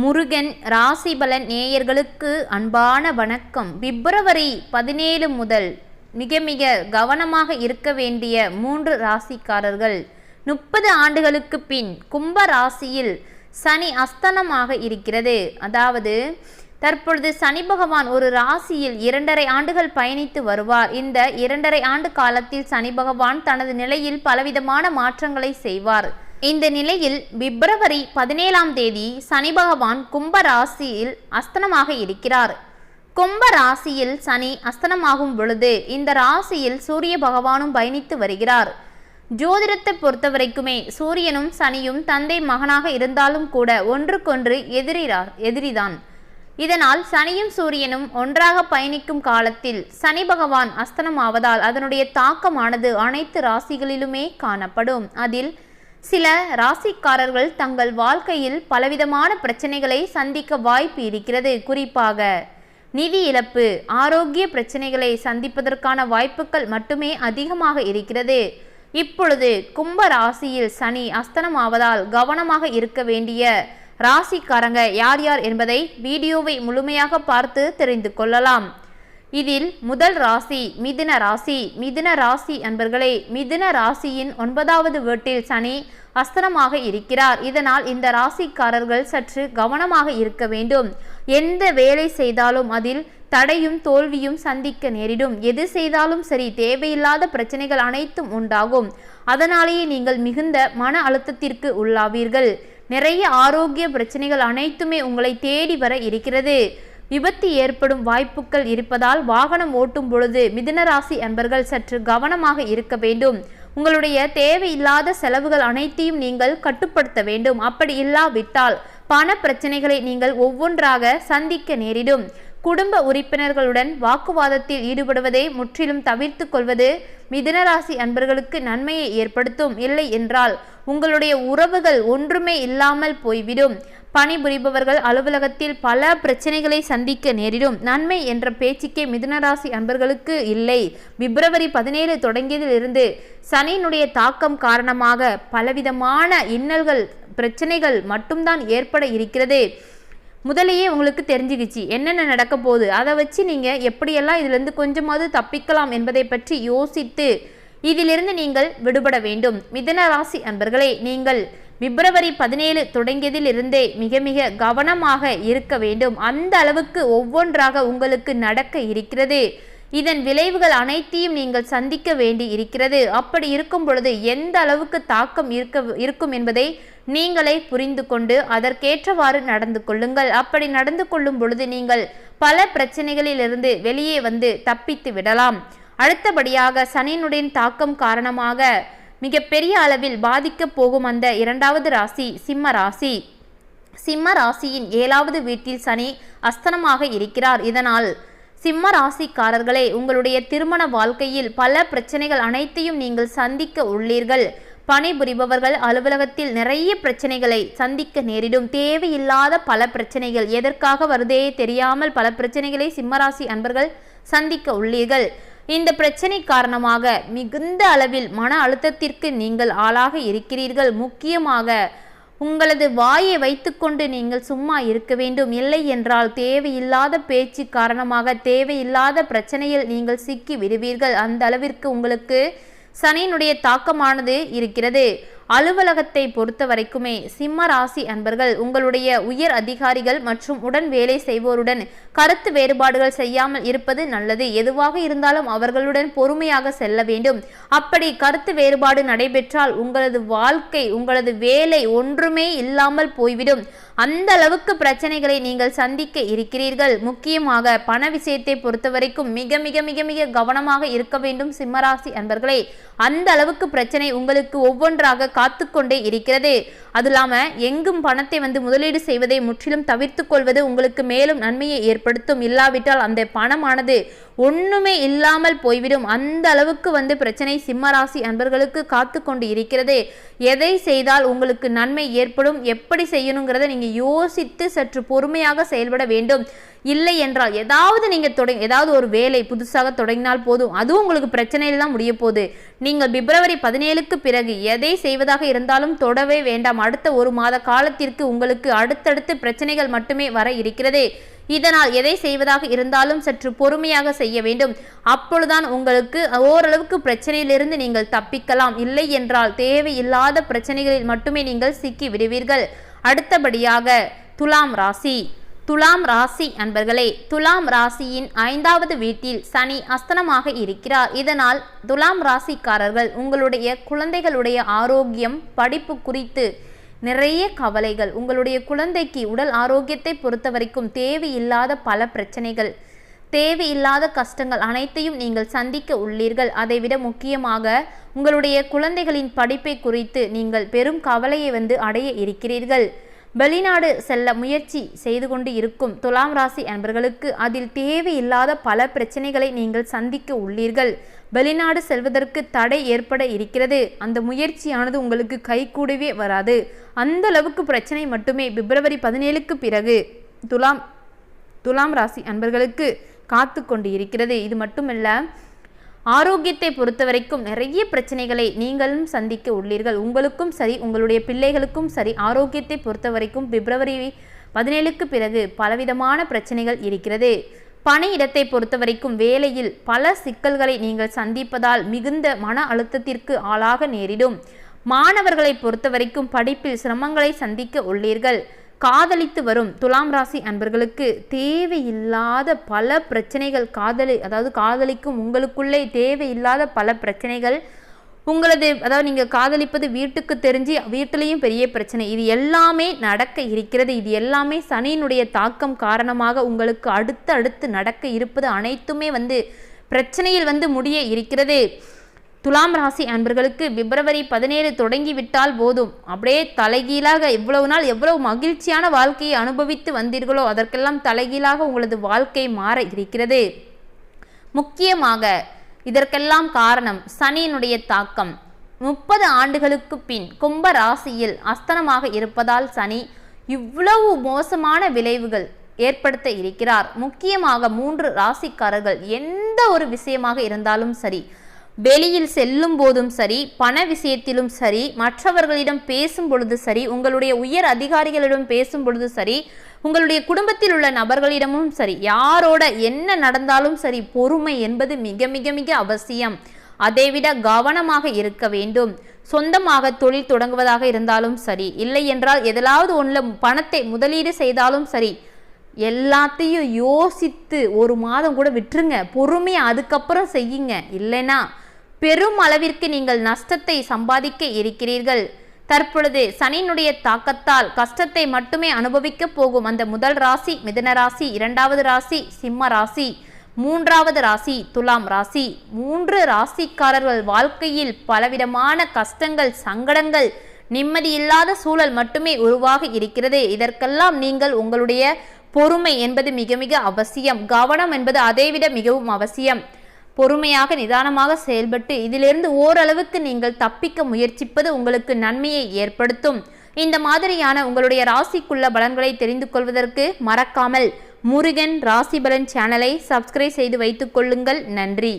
முருகன் ராசிபலன் நேயர்களுக்கு அன்பான வணக்கம். பிப்ரவரி பதினேழு முதல் மிக மிக கவனமாக இருக்க வேண்டிய மூன்று ராசிக்காரர்கள். முப்பது ஆண்டுகளுக்கு பின் கும்ப ராசியில் சனி அஸ்தனமாக இருக்கிறது. அதாவது தற்பொழுது சனி பகவான் ஒரு ராசியில் இரண்டரை ஆண்டுகள் பயணித்து வருவார். இந்த இரண்டரை ஆண்டு காலத்தில் சனி பகவான் தனது நிலையில் பலவிதமான மாற்றங்களை செய்வார். இந்த நிலையில் பிப்ரவரி பதினேழாம் தேதி சனி பகவான் கும்ப ராசியில் அஸ்தனமாக இருக்கிறார். கும்ப ராசியில் சனி அஸ்தனமாகும் பொழுது இந்த ராசியில் சூரிய பகவானும் பயணித்து வருகிறார். ஜோதிடத்தை பொறுத்தவரைக்குமே சூரியனும் சனியும் தந்தை மகனாக இருந்தாலும் கூட ஒன்றுக்கொன்று எதிரிரா எதிரிதான். இதனால் சனியும் சூரியனும் ஒன்றாக பயணிக்கும் காலத்தில் சனி பகவான் அஸ்தனமாவதால் அதனுடைய தாக்கமானது அனைத்து ராசிகளிலுமே காணப்படும். அதில் சில ராசிக்காரர்கள் தங்கள் வாழ்க்கையில் பலவிதமான பிரச்சனைகளை சந்திக்க வாய்ப்பு இருக்கிறது. குறிப்பாக நிதி இழப்பு ஆரோக்கிய பிரச்சனைகளை சந்திப்பதற்கான வாய்ப்புகள் மட்டுமே அதிகமாக இருக்கிறது. இப்பொழுது கும்ப ராசியில் சனி அஸ்தனமாவதால் கவனமாக இருக்க வேண்டிய ராசிக்காரங்க யார் யார் என்பதை வீடியோவை முழுமையாக பார்த்து தெரிந்து கொள்ளலாம். இதில் முதல் ராசி மிதுன ராசி மிதுன ராசி அன்பர்களே மிதுன ராசியின் ஒன்பதாவது வீட்டில் சனி அஸ்தனமாக இருக்கிறார். இதனால் இந்த ராசிக்காரர்கள் சற்று கவனமாக இருக்க வேண்டும். எந்த வேலை செய்தாலும் அதில் தடையும் தோல்வியும் சந்திக்க நேரிடும். எது செய்தாலும் சரி தேவையில்லாத பிரச்சனைகள் அனைத்தும் உண்டாகும். அதனாலேயே நீங்கள் மிகுந்த மன அழுத்தத்திற்கு உள்ளாவீர்கள். நிறைய ஆரோக்கிய பிரச்சனைகள் அனைத்துமே உங்களை தேடி வர இருக்கிறது. விபத்து ஏற்படும் வாய்ப்புகள் இருப்பதால் வாகனம் ஓட்டும் பொழுது மிதுனராசி அன்பர்கள் சற்று கவனமாக இருக்க வேண்டும். உங்களுடைய தேவையில்லாத செலவுகள் அனைத்தையும் நீங்கள் கட்டுப்படுத்த வேண்டும். அப்படி இல்லாவிட்டால் பண பிரச்சனைகளை நீங்கள் ஒவ்வொன்றாக சந்திக்க நேரிடும். குடும்ப உறுப்பினர்களுடன் வாக்குவாதத்தில் ஈடுபடுவதை முற்றிலும் தவிர்த்து கொள்வது மிதுனராசி அன்பர்களுக்கு நன்மையை ஏற்படுத்தும். இல்லை என்றால் உங்களுடைய உறவுகள் ஒன்றுமே இல்லாமல் போய்விடும். பணிபுரிபவர்கள் அலுவலகத்தில் பல பிரச்சனைகளை சந்திக்க நேரிடும். நன்மை என்ற பேச்சுக்கே மிதுனராசி அன்பர்களுக்கு இல்லை. பிப்ரவரி பதினேழு தொடங்கியதிலிருந்து சனியினுடைய தாக்கம் காரணமாக பலவிதமான இன்னல்கள் பிரச்சனைகள் மட்டும்தான் ஏற்பட இருக்கிறது. முதலையே உங்களுக்கு தெரிஞ்சுக்கிச்சு. என்னென்ன நடக்க போகுது? அதை வச்சு நீங்கள் எப்படியெல்லாம் இதிலிருந்து கொஞ்சமாவது தப்பிக்கலாம் என்பதை பற்றி யோசித்து இதிலிருந்து நீங்கள் விடுபட வேண்டும். மிதன ராசி அன்பர்களே நீங்கள் பிப்ரவரி பதினேழு தொடங்கியதில் இருந்தே மிக மிக கவனமாக இருக்க வேண்டும். அந்த அளவுக்கு ஒவ்வொன்றாக உங்களுக்கு நடக்க இருக்கிறது. இதன் விளைவுகள் அனைத்தையும் நீங்கள் சந்திக்க வேண்டி இருக்கிறது. அப்படி இருக்கும் பொழுது எந்த அளவுக்கு தாக்கம் இருக்க இருக்கும் என்பதை நீங்களே புரிந்து கொண்டு அதற்கேற்றவாறு நடந்து கொள்ளுங்கள். அப்படி நடந்து கொள்ளும் பொழுது நீங்கள் பல பிரச்சனைகளிலிருந்து வெளியே வந்து தப்பித்து விடலாம். அடுத்தபடியாக சனியினுடைய தாக்கம் காரணமாக மிகப்பெரிய அளவில் பாதிக்கப் போகும் அந்த இரண்டாவது ராசி சிம்ம ராசி. சிம்ம ராசியின் ஏழாவது வீட்டில் சனி அஸ்தனமாக இருக்கிறார். இதனால் சிம்ம ராசிக்காரர்களே உங்களுடைய திருமண வாழ்க்கையில் பல பிரச்சனைகள் அனைத்தையும் நீங்கள் சந்திக்க உள்ளீர்கள். பணிபுரிபவர்கள் அலுவலகத்தில் நிறைய பிரச்சனைகளை சந்திக்க நேரிடும். தேவையில்லாத பல பிரச்சனைகள் எதற்காக வருதே தெரியாமல் பல பிரச்சனைகளை சிம்மராசி அன்பர்கள் சந்திக்க உள்ளீர்கள். இந்த பிரச்சனை காரணமாக மிகுந்த அளவில் மன அழுத்தத்திற்கு நீங்கள் ஆளாக இருக்கிறீர்கள். முக்கியமாக உங்களது வாயை வைத்துக்கொண்டு நீங்கள் சும்மா இருக்க வேண்டும். இல்லை என்றால் தேவையில்லாத பேச்சு காரணமாக தேவையில்லாத பிரச்சனையில் நீங்கள் சிக்கி விடுவீர்கள். அந்த அளவிற்கு உங்களுக்கு சனியினுடைய தாக்கமானது இருக்கிறது. அலுவலகத்தை பொறுத்த வரைக்குமே சிம்ம ராசி அன்பர்கள் உங்களுடைய உயர் அதிகாரிகள் மற்றும் உடன் வேலை செய்வோருடன் கருத்து வேறுபாடுகள் செய்யாமல் இருப்பது நல்லது. எதுவாக இருந்தாலும் அவர்களுடன் பொறுமையாக செல்ல வேண்டும். அப்படி கருத்து வேறுபாடு நடைபெற்றால் உங்களது வாழ்க்கை உங்களது வேலை ஒன்றுமே இல்லாமல் போய்விடும். அந்த அளவுக்கு பிரச்சனைகளை நீங்கள் சந்திக்க இருக்கிறீர்கள். முக்கியமாக பண விஷயத்தை பொறுத்தவரைக்கும் மிக மிக மிக மிக கவனமாக இருக்க வேண்டும் சிம்மராசி அன்பர்களே. அந்த அளவுக்கு பிரச்சனை உங்களுக்கு ஒவ்வொன்றாக காத்து கொண்டே இருக்கிறது. அது இல்லாமல் எங்கும் பணத்தை வந்து முதலீடு செய்வதை முற்றிலும் தவிர்த்து கொள்வது உங்களுக்கு மேலும் நன்மையை ஏற்படுத்தும். இல்லாவிட்டால் அந்த பணமானது ஒண்ணுமே இல்லாமல் போய்விடும். அந்த அளவுக்கு வந்து பிரச்சனை சிம்மராசி அன்பர்களுக்கு காத்து கொண்டு இருக்கிறது. எதை செய்தால் உங்களுக்கு நன்மை ஏற்படும்? எப்படி செய்யணுங்கிறத நீங்க யோசித்து சற்று பொறுமையாக செயல்பட வேண்டும். இல்லை என்றால் ஏதாவது நீங்க தொடங்க ஏதாவது ஒரு வேலை புதுசாக தொடங்கினால் போதும். அதுவும் உங்களுக்கு பிரச்சனையில் தான் முடிய போகுது. நீங்கள் பிப்ரவரி பதினேழுக்கு பிறகு எதை செய்வதாக இருந்தாலும் தொடவே வேண்டாம். அடுத்த ஒரு மாத காலத்திற்கு உங்களுக்கு அடுத்தடுத்து பிரச்சனைகள் மட்டுமே வர இருக்கிறது. இதனால் எதை செய்வதாக இருந்தாலும் சற்று பொறுமையாக செய்ய வேண்டும். அப்பொழுதுதான் உங்களுக்கு ஓரளவுக்கு பிரச்சனையிலிருந்து நீங்கள் தப்பிக்கலாம். இல்லை என்றால் தேவையில்லாத பிரச்சனைகளில் மட்டுமே நீங்கள் சிக்கி விடுவீர்கள். அடுத்தபடியாக துலாம் ராசி. துலாம் ராசி அன்பர்களே துலாம் ராசியின் ஐந்தாவது வீட்டில் சனி அஸ்தனமாக இருக்கிறார். இதனால் துலாம் ராசிக்காரர்கள் உங்களுடைய குழந்தைகளுடைய ஆரோக்கியம் படிப்பு குறித்து நிறைய கவலைகள். உங்களுடைய குழந்தைக்கு உடல் ஆரோக்கியத்தை பொறுத்த வரைக்கும் தேவையில்லாத பல பிரச்சனைகள். தேவையில்லாத கஷ்டங்கள் அனைத்தையும் நீங்கள் சந்திக்க உள்ளீர்கள். அதைவிட முக்கியமாக உங்களுடைய குழந்தைகளின் படிப்பை குறித்து நீங்கள் பெரும் கவலையை வந்து அடைய இருக்கிறீர்கள். வெளிநாடு செல்ல முயற்சி செய்து கொண்டு இருக்கும் துலாம் ராசி அன்பர்களுக்கு அதில் தேவையில்லாத பல பிரச்சனைகளை நீங்கள் சந்திக்க உள்ளீர்கள். வெளிநாடு செல்வதற்கு தடை ஏற்பட இருக்கிறது. அந்த முயற்சியானது உங்களுக்கு கைகூடவே வராது. அந்த அளவுக்கு பிரச்சனை மட்டுமே. பிப்ரவரி பதினேழுக்கு பிறகு துலாம் துலாம் ராசி அன்பர்களுக்கு காத்து கொண்டு இருக்கிறது. இது மட்டுமல்ல ஆரோக்கியத்தை பொறுத்த வரைக்கும் நிறைய பிரச்சனைகளை நீங்களும் சந்திக்க உள்ளீர்கள். உங்களுக்கும் சரி உங்களுடைய பிள்ளைகளுக்கும் சரி ஆரோக்கியத்தை பொறுத்த வரைக்கும் பிப்ரவரி பதினேழுக்கு பிறகு பலவிதமான பிரச்சனைகள் இருக்கிறது. பணியிடத்தை பொறுத்த வரைக்கும் வேலையில் பல சிக்கல்களை நீங்கள் சந்திப்பதால் மிகுந்த மன அழுத்தத்திற்கு ஆளாக நேரிடும். மாணவர்களை பொறுத்த வரைக்கும் படிப்பில் சிரமங்களை சந்திக்க உள்ளீர்கள். காதலித்து வரும் துலாம் ராசி அன்பர்களுக்கு தேவையில்லாத பல பிரச்சனைகள் காதலி அதாவது காதலிக்கும் உங்களுக்குள்ளே தேவையில்லாத பல பிரச்சனைகள் உங்களது அதாவது நீங்கள் காதலிப்பது வீட்டுக்கு தெரிஞ்சு வீட்டிலையும் பெரிய பிரச்சனை. இது எல்லாமே நடக்க இருக்கிறது. இது எல்லாமே சனியினுடைய தாக்கம் காரணமாக உங்களுக்கு அடுத்து அடுத்து நடக்க இருப்பது அனைத்துமே வந்து பிரச்சனையில் வந்து முடிய இருக்கிறது. துலாம் ராசி அன்பர்களுக்கு பிப்ரவரி பதினேழு தொடங்கிவிட்டால் போதும். அப்படியே தலைகீழாக எவ்வளவு நாள் எவ்வளவு மகிழ்ச்சியான வாழ்க்கையை அனுபவித்து வந்தீர்களோ அதற்கெல்லாம் தலைகீழாக உங்களது வாழ்க்கை மாற இருக்கிறது. முக்கியமாக இதற்கெல்லாம் காரணம் சனியினுடைய தாக்கம். முப்பது ஆண்டுகளுக்கு பின் கும்ப ராசியில் அஸ்தனமாக இருப்பதால் சனி இவ்வளவு மோசமான விளைவுகள் ஏற்படுத்த இருக்கிறார். முக்கியமாக மூன்று ராசிக்காரர்கள் எந்த ஒரு விஷயமாக இருந்தாலும் சரி வெளியில் செல்லும் போதும் சரி பண விஷயத்திலும் சரி மற்றவர்களிடம் பேசும் பொழுது சரி உங்களுடைய உயர் அதிகாரிகளிடம் பேசும் பொழுது சரி உங்களுடைய குடும்பத்தில் உள்ள நபர்களிடமும் சரி யாரோட என்ன நடந்தாலும் சரி பொறுமை என்பது மிக மிக மிக அவசியம். அதைவிட கவனமாக இருக்க வேண்டும். சொந்தமாக தொழில் தொடங்குவதாக இருந்தாலும் சரி இல்லை என்றால் எதாவது ஒன்றில் பணத்தை முதலீடு செய்தாலும் சரி எல்லாத்தையும் யோசித்து ஒரு மாதம் கூட விட்டுருங்க. பொறுமையாக அதுக்கப்புறம் செய்யுங்க. இல்லைன்னா பெரும் அளவிற்கு நீங்கள் நஷ்டத்தை சம்பாதிக்க இருக்கிறீர்கள். தற்பொழுது சனியினுடைய தாக்கத்தால் கஷ்டத்தை மட்டுமே அனுபவிக்க போகும் அந்த முதல் ராசி மிதன ராசி இரண்டாவது ராசி சிம்ம ராசி மூன்றாவது ராசி துலாம் ராசி. மூன்று ராசிக்காரர்கள் வாழ்க்கையில் பலவிதமான கஷ்டங்கள் சங்கடங்கள் நிம்மதியில்லாத சூழல் மட்டுமே உருவாக இருக்கிறது. இதற்கெல்லாம் நீங்கள் உங்களுடைய பொறுமை என்பது மிக மிக அவசியம். கவனம் என்பது அதைவிட மிகவும் அவசியம். பொறுமையாக நிதானமாக செயல்பட்டு இதிலிருந்து ஓரளவுக்கு நீங்கள் தப்பிக்க முயற்சிப்பது உங்களுக்கு நன்மையை ஏற்படுத்தும். இந்த மாதிரியான உங்களுடைய ராசிக்குள்ள பலன்களை தெரிந்து கொள்வதற்கு மறக்காமல் முருகன் ராசி பலன் சேனலை சப்ஸ்கிரைப் செய்து வைத்துக் கொள்ளுங்கள். நன்றி.